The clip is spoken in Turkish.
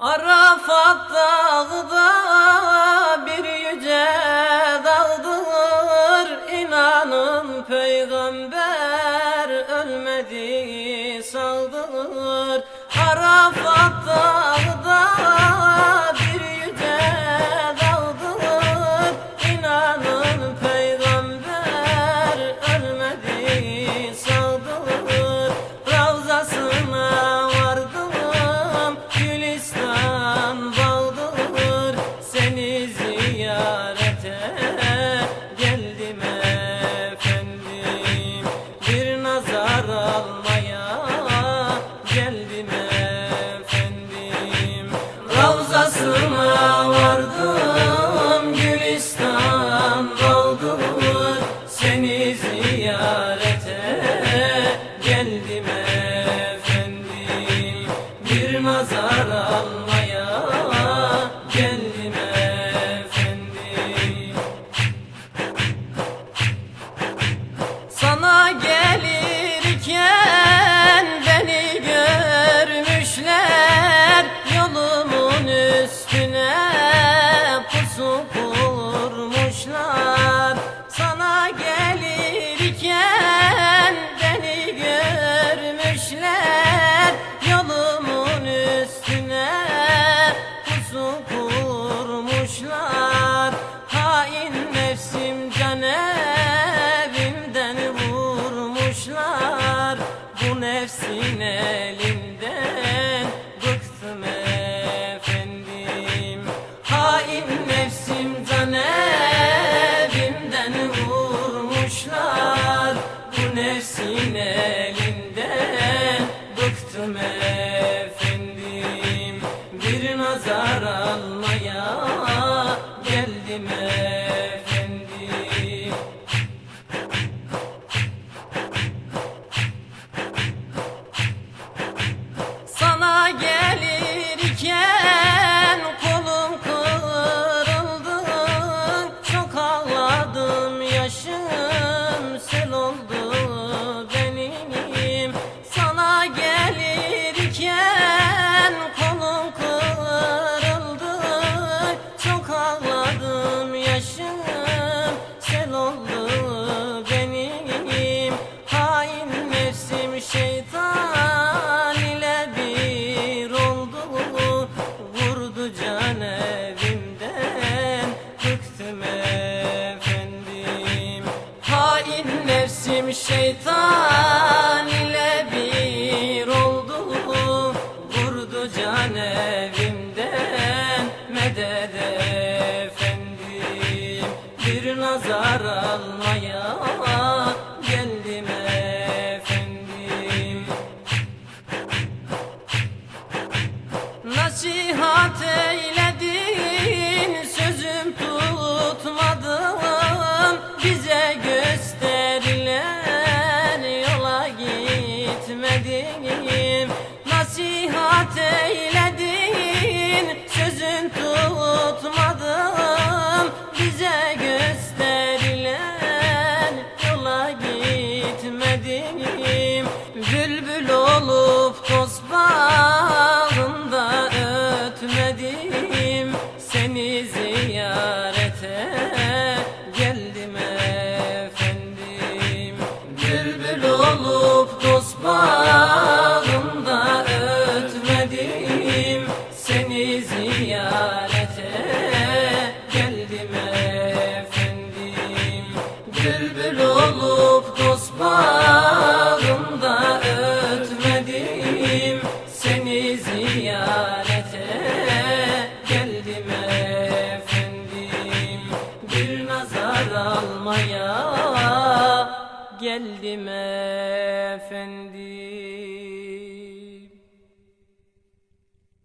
Arafat dağda bir yüce dağdır inanın peygamber ölmedi sağdır Arafat dağda Gelirken beni görmüşler Yolumun üstüne. Pusu kurmuşlar Hain nefsim can evimden vurmuşlar. Bu nefsin elinden bir nazar almaya geldim efendim. Nasihat et ziyarete geldim efendim.